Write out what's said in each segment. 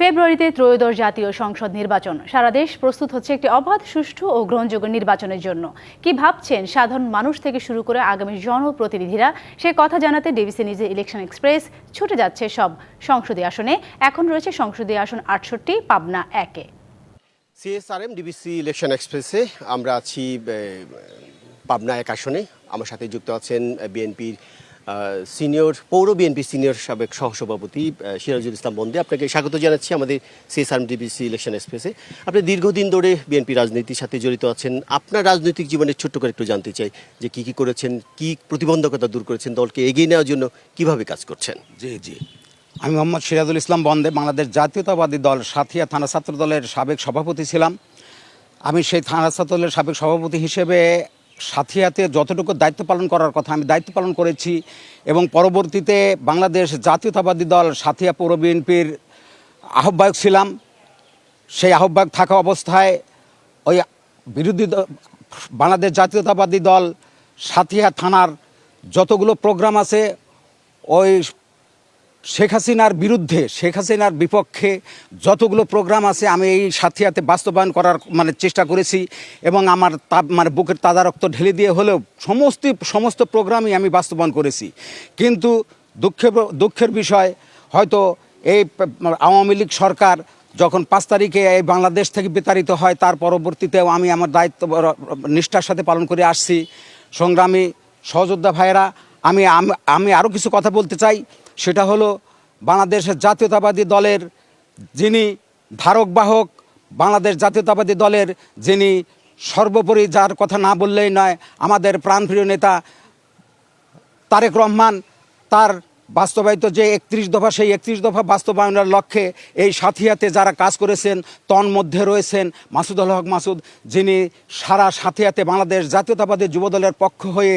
ফেব্রুয়ারিতে ত্রয়োদশ জাতীয় সংসদ নির্বাচন। সারা দেশ প্রস্তুত হচ্ছে একটি অবাধ, সুষ্ঠু ও গ্রহণযোগ্য নির্বাচনের জন্য। কি ভাবছেন সাধারণ মানুষ থেকে শুরু করে আগামী জনপ্রতিনিধিরা? সে কথা জানাতে ডিবিসি নিজে ইলেকশন এক্সপ্রেস ছুটে যাচ্ছে সব সংসদীয় আসনে। এখন রয়েছে সংসদীয় আসন আটষট্টি, পাবনা একে। সিএসআরএম, ডিবিসি ইলেকশন এক্সপ্রেসে আমরা আছি পাবনা এক আসনে। আমার সাথে যুক্ত আছেন বিএনপির সিনিয়র, পৌর বিএনপি সিনিয়র সাবেক সহসভাপতি সিরাজুল ইসলাম বন্দে। আপনাকে স্বাগত জানাচ্ছি আমাদের সিএসআরএম ডিবিসি ইলেকশন এক্সপ্রেসে। আপনি দীর্ঘদিন ধরে বিএনপি রাজনীতির সাথে জড়িত আছেন। আপনার রাজনৈতিক জীবনের ছোট্ট করে একটু জানতে চাই যে কি কি করেছেন, কি প্রতিবন্ধকতা দূর করেছেন, দলকে এগিয়ে নেওয়ার জন্য কীভাবে কাজ করছেন? জি জি। আমি মোহাম্মদ সিরাজুল ইসলাম বন্দে, বাংলাদেশ জাতীয়তাবাদী দল সাথিয়া থানা ছাত্র দলের সাবেক সভাপতি ছিলাম। আমি সেই থানা ছাত্র দলের সাবেক সভাপতি হিসেবে সাথিয়াতে যতটুকু দায়িত্ব পালন করার কথা আমি দায়িত্ব পালন করেছি এবং পরবর্তীতে বাংলাদেশ জাতীয়তাবাদী দল সাথিয়া পৌর বিএনপির আহ্বায়ক ছিলাম। সেই আহ্বায়ক থাকা অবস্থায় ওই বিরোধী বাংলাদেশ জাতীয়তাবাদী দল সাথিয়া থানার যতগুলো প্রোগ্রাম আছে, ওই শেখ হাসিনার বিরুদ্ধে, শেখ হাসিনার বিপক্ষে যতগুলো প্রোগ্রাম আছে, আমি এই সাথিয়াতে বাস্তবায়ন করার মানে চেষ্টা করেছি এবং আমার তা মানে বুকের তাজা রক্ত ঢেলে দিয়ে হলেও সমস্ত সমস্ত প্রোগ্রামই আমি বাস্তবায়ন করেছি। কিন্তু দুঃখের দুঃখের বিষয়, হয়তো এই আওয়ামী লীগ সরকার যখন পাঁচ তারিখে এই বাংলাদেশ থেকে বিতাড়িত হয়, তার পরবর্তীতেও আমি আমার দায়িত্ব নিষ্ঠার সাথে পালন করে আসছি। সংগ্রামী সহযোদ্ধা ভাইয়েরা, আমি আমি আরও কিছু কথা বলতে চাই। সেটা হলো বাংলাদেশের জাতীয়তাবাদী দলের যিনি ধারক বাহক, বাংলাদেশ জাতীয়তাবাদী দলের যিনি সর্বোপরি যার কথা না বললেই নয়, আমাদের প্রাণপ্রিয় নেতা তারেক রহমান, তার বাস্তবায়িত যে একত্রিশ দফা, সেই একত্রিশ দফা বাস্তবায়নের লক্ষ্যে এই সাথিয়াতে যারা কাজ করেছেন, তন্মধ্যে রয়েছেন মাসুদুল হক মাসুদ, যিনি সারা সাথিয়াতে বাংলাদেশ জাতীয়তাবাদী যুবদলের পক্ষ হয়ে,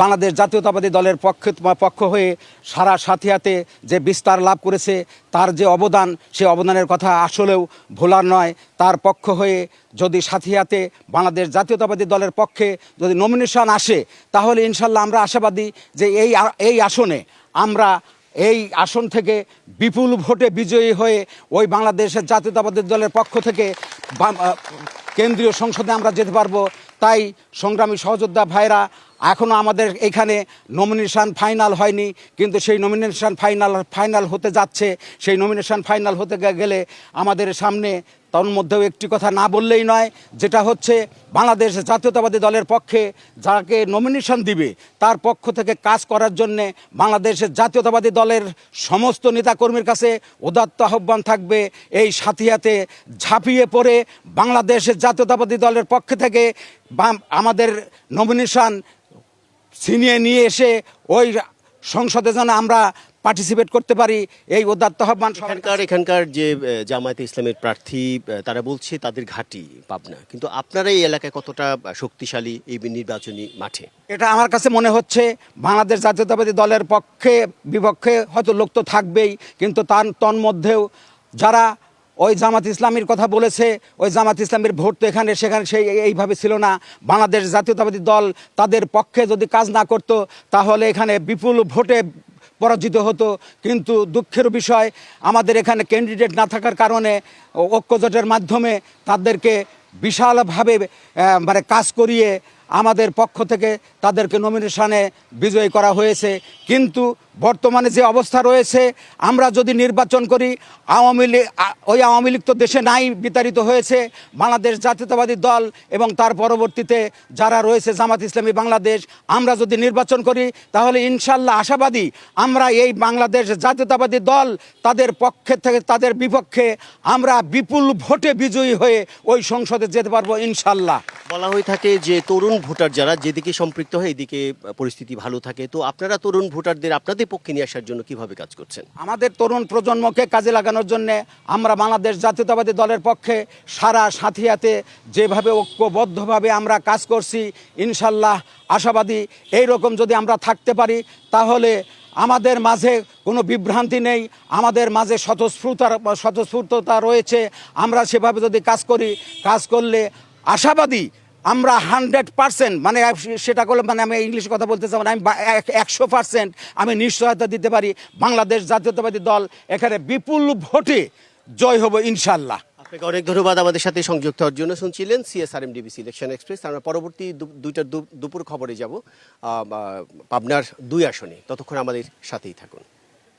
বাংলাদেশ জাতীয়তাবাদী দলের পক্ষে, পক্ষ হয়ে সারা সাথিয়াতে যে বিস্তার লাভ করেছে, তার যে অবদান সেই অবদানের কথা আসলেও ভোলার নয়। তার পক্ষ হয়ে যদি সাথিয়াতে বাংলাদেশ জাতীয়তাবাদী দলের পক্ষে যদি নমিনেশন আসে, তাহলে ইনশাল্লাহ আমরা আশাবাদী যে এই এই আসনে আমরা এই আসন থেকে বিপুল ভোটে বিজয়ী হয়ে ওই বাংলাদেশের জাতীয়তাবাদী দলের পক্ষ থেকে কেন্দ্রীয় সংসদে আমরা যেতে পারব। তাই সংগ্রামী সহযোদ্ধা ভাইরা এখনও আমাদের এখানে নমিনেশন ফাইনাল হয়নি, কিন্তু সেই নমিনেশন ফাইনাল ফাইনাল হতে যাচ্ছে। সেই নমিনেশন ফাইনাল হতে গেলে আমাদের সামনে তার মধ্যেও একটি কথা না বললেই নয়, যেটা হচ্ছে বাংলাদেশ জাতীয়তাবাদী দলের পক্ষে যাকে নমিনেশন দিবে, তার পক্ষ থেকে কাজ করার জন্যে বাংলাদেশের জাতীয়তাবাদী দলের সমস্ত নেতাকর্মীর কাছে উদাত্ত আহ্বান থাকবে। এই সাথিয়াতে ঝাঁপিয়ে পড়ে বাংলাদেশের জাতীয়তাবাদী দলের পক্ষ থেকে আমাদের নমিনেশন ছিনিয়ে নিয়ে এসে ওই সংসদে যেন আমরা পার্টিসিপেট করতে পারি এই উদাত্ত আহ্বান এখানকার এখানকার যে জামায়াতে ইসলামের প্রার্থী তারা বলছে তাদের ঘাঁটি পাবনা। কিন্তু আপনারা এই এলাকায় কতটা শক্তিশালী এই নির্বাচনী মাঠে? এটা আমার কাছে মনে হচ্ছে বাংলাদেশ জাতীয়তাবাদী দলের পক্ষে বিপক্ষে হয়তো লোক তো থাকবেই কিন্তু তার তন্মধ্যেও যারা ওই জামাত ইসলামীর কথা বলেছে, ওই জামাত ইসলামের ভোট তো এখানে, সেখানে সেই এইভাবে ছিল না। বাংলাদেশ জাতীয়তাবাদী দল তাদের পক্ষে যদি কাজ না করতো, তাহলে এখানে বিপুল ভোটে পরাজিত হতো। কিন্তু দুঃখের বিষয়, আমাদের এখানে ক্যান্ডিডেট না থাকার কারণে ঐক্যজোটের মাধ্যমে তাদেরকে বিশালভাবে মানে কাজ করিয়ে আমাদের পক্ষ থেকে তাদেরকে নমিনেশনে বিজয়ী করা হয়েছে। কিন্তু বর্তমানে যে অবস্থা রয়েছে, আমরা যদি নির্বাচন করি, আওয়ামী লীগ ওই আওয়ামী লীগ তো দেশে নাই বিতাড়িত হয়েছে। বাংলাদেশ জাতীয়তাবাদী দল এবং তার পরবর্তীতে যারা রয়েছে জামাত ইসলামী বাংলাদেশ, আমরা যদি নির্বাচন করি, তাহলে ইনশাল্লাহ আশাবাদী আমরা এই বাংলাদেশ জাতীয়তাবাদী দল তাদের পক্ষে থেকে, তাদের বিপক্ষে আমরা বিপুল ভোটে বিজয়ী হয়ে ওই সংসদে যেতে পারব ইনশাল্লাহ। বলা হয়ে থাকে যে তরুণ ভোটার যারা যেদিকে সম্পৃক্ত হয় এদিকে পরিস্থিতি ভালো থাকে। তো আপনারা তরুণ ভোটারদের আপনাদের পক্ষে নিয়ে আসার জন্য কীভাবে কাজ করছেন? আমাদের তরুণ প্রজন্মকে কাজে লাগানোর জন্য আমরা বাংলাদেশ জাতীয়তাবাদী দলের পক্ষে সারা সাথিয়াতে যেভাবে ঐক্যবদ্ধভাবে আমরা কাজ করছি, ইনশাল্লাহ আশাবাদী এই রকম যদি আমরা থাকতে পারি, তাহলে আমাদের মাঝে কোনো বিভ্রান্তি নেই, আমাদের মাঝে স্বতঃস্ফূর্তার স্বতঃস্ফূর্ততা রয়েছে। আমরা সেভাবে যদি কাজ করি, কাজ করলে আশাবাদী আমরা হান্ড্রেড পার্সেন্ট মানে সেটা করলে মানে আমি ইংলিশে কথা বলতে চাই না, আমি এক- একশো পার্সেন্ট আমি নিশ্চয়তা দিতে পারি বাংলাদেশ জাতীয়তাবাদী দল এখানে বিপুল ভোটে জয় হব ইনশাল্লাহ। আপনাকে অনেক ধন্যবাদ আমাদের সাথে সংযুক্ত হওয়ার জন্য। শুনছিলেন সিএসআরএম ডিবিসি ইলেকশন এক্সপ্রেস আমরা পরবর্তী দুইটার দুপুর খবরে যাব পাবনার দুই আসনে। ততক্ষণ আমাদের সাথেই থাকুন।